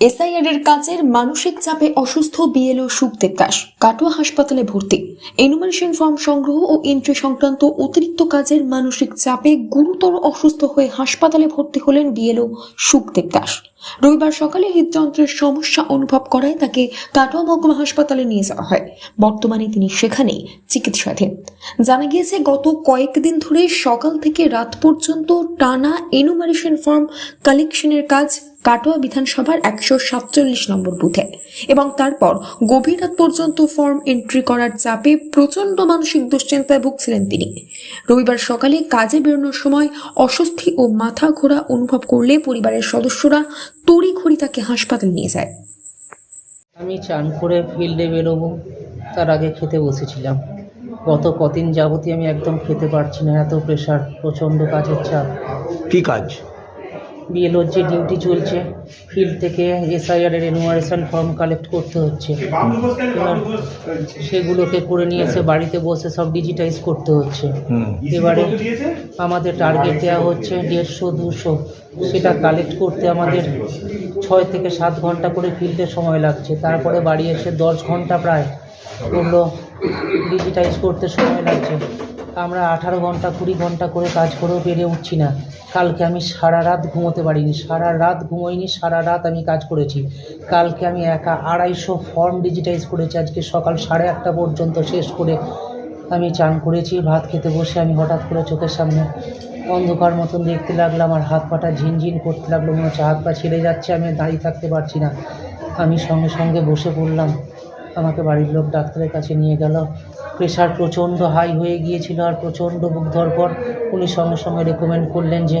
SIR কাজের মানসিক চাপে অসুস্থ বিএলও সুখদেব দাস, কাটোয়া হাসপাতালে ভর্তি। এনুমারেশন ফর্ম সংগ্রহ ও এন্ট্রি সংক্রান্ত অতিরিক্ত কাজের মানসিক চাপে গুরুতর অসুস্থ হয়ে হাসপাতালে ভর্তি হলেন বিএলও সুখদেব দাস। রবিবার সকালে হৃদযন্ত্রের সমস্যা অনুভব করায় তাকে কাটোয়া মহকুমা হাসপাতালে নিয়ে যাওয়া হয়। বর্তমানে তিনি সেখানে চিকিৎসাধীন। জানা গিয়েছে, গত কয়েকদিন ধরে সকাল থেকে রাত পর্যন্ত টানা এনুমারেশন ফর্ম কালেকশনের কাজ কাটোয়া বিধানসভার একশো সাতচল্লিশ নম্বর বুথে। এবং তারপর গভীর রাত পর্যন্ত ফর্ম এন্ট্রি করার চাপে প্রচণ্ড মানসিক দুশ্চিন্তায় ভুগছিলেন তিনি। রবিবার সকালে কাজে বেরোনোর সময় অস্বস্তি ও মাথা ঘোরা অনুভব করলে পরিবারের সদস্যরা তড়ি তড়িঘড়ি তাকে হাসপাতালে নিয়ে যায়। আমি চান করে ফিল্ডে বেরোবো তার আগে খেতে বসেছিলাম। গত কদিন যাবতীয় আমি একদম খেতে পারছি না এত প্রেশার প্রচণ্ড কাজের চাপ। কি কাজ? বিএলওর যে ডিউটি চলছে ফিল্ড থেকে এসআইআর এর এনুমারেশন ফর্ম কালেক্ট করতে হচ্ছে। এবার সেগুলোকে করে নিয়ে এসে বাড়িতে বসে সব ডিজিটাইজ করতে হচ্ছে। এবারে আমাদের টার্গেট দেওয়া হচ্ছে দেড়শো দুশো। সেটা কালেক্ট করতে আমাদের ছয় থেকে সাত ঘণ্টা করে ফিল্ডে সময় লাগছে। তারপরে বাড়ি এসে দশ ঘণ্টা প্রায় ওগুলো ডিজিটাইজ করতে সময় লাগছে। আমরা আঠারো ঘণ্টা, কুড়ি ঘণ্টা করে কাজ করেও পেরে উঠছি না। কালকে আমি সারা রাত ঘুমোতে পারিনি। সারা রাত ঘুমোইনি, সারা রাত আমি কাজ করেছি। কালকে আমি একা আড়াইশো ফর্ম ডিজিটাইজ করেছি। আজকে সকাল সাড়ে আটটা পর্যন্ত শেষ করে আমি চান করেছি। ভাত খেতে বসে আমি হঠাৎ করে চোখের সামনে অন্ধকার মতন দেখতে লাগলাম আর হাত পাটা ঝিনঝিন করতে লাগল। মনে হচ্ছে হাত পা ছেড়ে যাচ্ছে, আমি দাঁড়িয়ে থাকতে পারছি না। আমি সঙ্গে সঙ্গে বসে পড়লাম। আমাকে বাড়ির লোক ডাক্তারের কাছে নিয়ে গেল। প্রেশার প্রচণ্ড হাই হয়ে গিয়েছিল আর প্রচণ্ড বুক ধরপর উনি সঙ্গে সঙ্গে রেকমেন্ড করলেন যে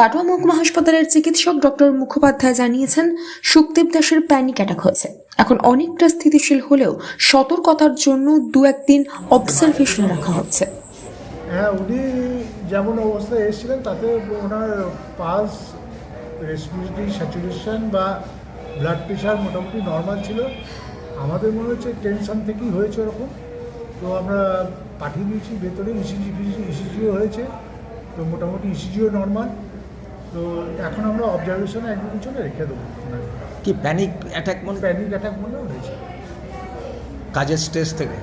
কাটোয়া মহকুমা হাসপাতালের চিকিৎসক ডক্টর মুখোপাধ্যায় জানিয়েছেন সুখদেব দাসের প্যানিক অ্যাটাক হয়েছে। এখন অনেকটা স্থিতিশীল হলেও সতর্কতার জন্য দু একদিন অবজারভেশনে রাখা হচ্ছে। হ্যাঁ উনি যেমন অবস্থায় এসেছিলেন, তাতে ওনার পালস রেসপিরেটরি স্যাচুরেশন বা ব্লাড প্রেশার মোটামুটি নর্মাল ছিল। আমাদের মনে হচ্ছে টেনশন থেকেই হয়েছে ওরকম। তো আমরা পাঠিয়ে দিয়েছি, ভেতরে ইসিজি ইসিজিও হয়েছে। তো মোটামুটি ইসিজিও নর্মাল তো এখন আমরা অবজারভেশনে একদিন পিছনে রেখে দেবো। কি প্যানিক অ্যাটাক মনে প্যানিক অ্যাটাক মনে হয়েছে কাজের স্ট্রেস থেকে?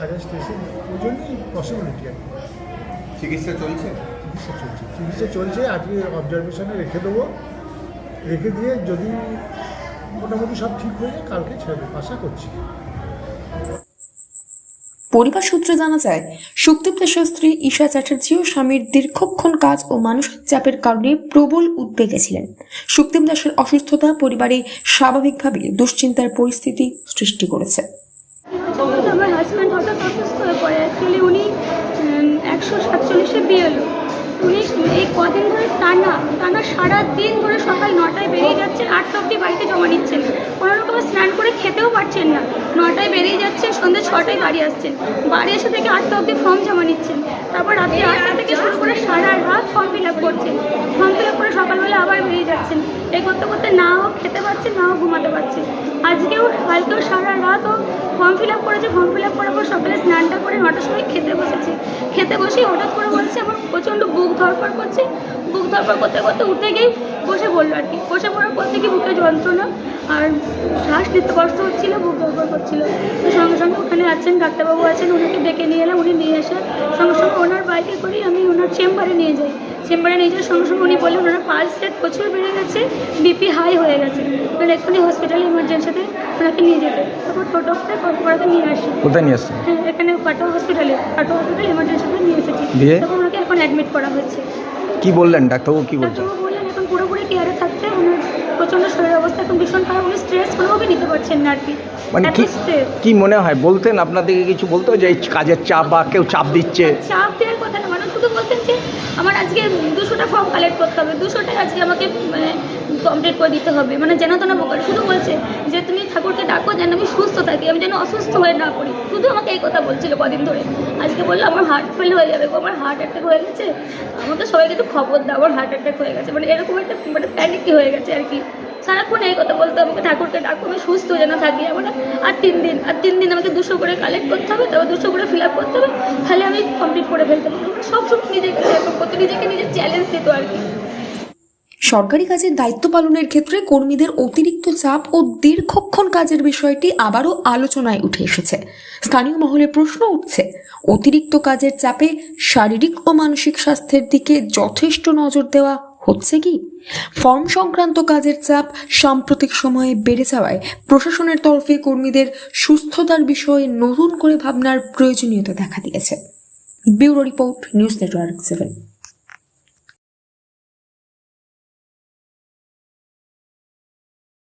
কাজের স্টেশন ওই জন্যই পসিবিলিটি আর চিকিৎসা চলছে? চিকিৎসা চলছে। চিকিৎসা চলছে আজকে অবজারভেশনে রেখে দেবো। রেখে দিয়ে যদি মোটামুটি সব ঠিক হয়ে যায় কালকে ছেড়ে দেবো। আশা করছি। পরিবার সূত্রে জানা যায় সুখদেব দাসের স্ত্রী ঈশা চ্যাটার্জিও স্বামীর দীর্ঘক্ষণ কাজ ও মানসিক চাপের কারণে প্রবল উদ্বেগে ছিলেন। সুখদেব দাসের অসুস্থতা পরিবারে স্বাভাবিকভাবে দুশ্চিন্তার পরিস্থিতি সৃষ্টি করেছে। উনি একশো সাতচল্লিশে এই কদিন ধরে টানা টানা সারা দিন ধরে সকাল নটায় বেরিয়ে যাচ্ছেন। আটটা অবধি বাড়িতে জমা নিচ্ছেন কোনো রকম স্নান করে খেতেও পারছেন না। যাচ্ছেন সন্ধ্যে ছটায় বাড়ি আসছেন বাড়ি এসে থেকে আটটা অবধি ফর্ম জমা নিচ্ছেন তারপর রাত্রি আটটা থেকে শুরু করে সারা রাত ফর্ম ফিল আপ করছেন ফর্ম ফিল আপ করে সকালবেলা আবার বেরিয়ে যাচ্ছেন। এই করতে করতে না হোক খেতে পারছেন না হোক ঘুমাতে পারছেন আজকেও কালকেও সারা রাতও ফর্ম ফিল আপ করেছে ফর্ম ফিল আপ করার পর সকালে স্নানটা করে নটার সময় খেতে বসেছে। খেতে বসেই হঠাৎ করে বলছে, আমার প্রচণ্ড বুক ধরপড় করছে। বুক ধরপড় করতে করতে উঠে গিয়ে বসে পড়ল আর কি। বসে পড়ার পর থেকে বুকে যন্ত্রণা আর শ্বাস নিতে কষ্ট হচ্ছিল, বুক ধরপড় করছিল। তো সঙ্গে সঙ্গে ওখানে আছেন, ডাক্তারবাবু আছেন ওনাকে ডেকে নিয়ে এলাম, উনি নিয়ে এসে সঙ্গে সঙ্গে ওনার বাইকে করেই আমি ওনার চেম্বারে নিয়ে যাই। চেম্বারে নিয়ে যাওয়ার সঙ্গে সঙ্গে উনি বললেন ওনার পালস রেট প্রচুর বেড়ে গেছে বিপি হাই হয়ে গেছে। মানে এক্ষুনি হসপিটালে ইমার্জেন্সিতে ওনাকে নিয়ে যেতে। তারপর টোটো করে কর্পোরাতে নিয়ে আসি। কোথায় নিয়ে আসছেন হ্যাঁ এখানে পাটোয়া হসপিটালে পাটোয়া হসপিটাল ইমার্জেন্সিতে নিয়ে এসেছি? তখন ওনাকে এখন অ্যাডমিট করা হয়েছে। কি বললেন? ডাক্তারবাবু কি বলছেন? বললেন এখন পুরোপুরি কেয়ারে থাকতে ওনার প্রচণ্ড শরীরের অবস্থা এখন ভীষণ খারাপ উনি স্ট্রেস কোনোভাবে নিতে পারছেন না আর কি মানে কি কি মনে হয়? বলতেন আপনাদেরকে কিছু বলতো যে কাজের চাপ বা কেউ চাপ দিচ্ছে? চাপ দেওয়ার কথা না মানুষ শুধু বলতেন যে আমার আজকে দুশোটা ফর্ম কালেক্ট করতে হবে দুশোটাই আজকে আমাকে মানে কমপ্লিট করে দিতে হবে। মানে যেন তেন বোকার, শুধু বলছে যে, তুমি ঠাকুরকে ডাকো যেন আমি সুস্থ থাকি, আমি যেন অসুস্থ হয়ে না পড়ি। শুধু আমাকে এই কথা বলছিল কদিন ধরে। আজকে বলল, আমার হার্ট ফেল হয়ে যাবে আমার হার্ট অ্যাটাক হয়ে গেছে। আমাকে সবাইকে একটু খবর দাও, আমার হার্ট অ্যাটাক হয়ে গেছে। মানে এরকম একটা মানে প্যানিকই হয়ে গেছে আর কি। সারাক্ষণ এই কথা বলতে আমাকে আমি সুস্থ যেন থাকি আমার। আর তিন দিন, আর তিন দিন আমাকে দুশো করে কালেক্ট করতে হবে, তারপর দুশো করে ফিল আপ করতে হবে, তাহলে আমি কমপ্লিট করে ফেলতে পারব। মানে সবসময় নিজেকে করতে নিজেকে নিজের চ্যালেঞ্জ দিত আর কি। সরকারি কাজের দায়িত্ব পালনের ক্ষেত্রে কর্মীদের অতিরিক্ত চাপ ও দীর্ঘক্ষণ কাজের বিষয়টি আবারও আলোচনায় উঠে এসেছে। স্থানীয় মহলে প্রশ্ন উঠছে, অতিরিক্ত কাজের চাপে শারীরিক ও মানসিক স্বাস্থ্যের দিকে যথেষ্ট নজর দেওয়া হচ্ছে কি? ফর্ম সংক্রান্ত কাজের চাপ সাম্প্রতিক সময়ে বেড়ে যাওয়ায় প্রশাসনের তরফে কর্মীদের সুস্থতার বিষয়ে নতুন করে ভাবনার প্রয়োজনীয়তা দেখা দিয়েছে। Bureau report news network seven.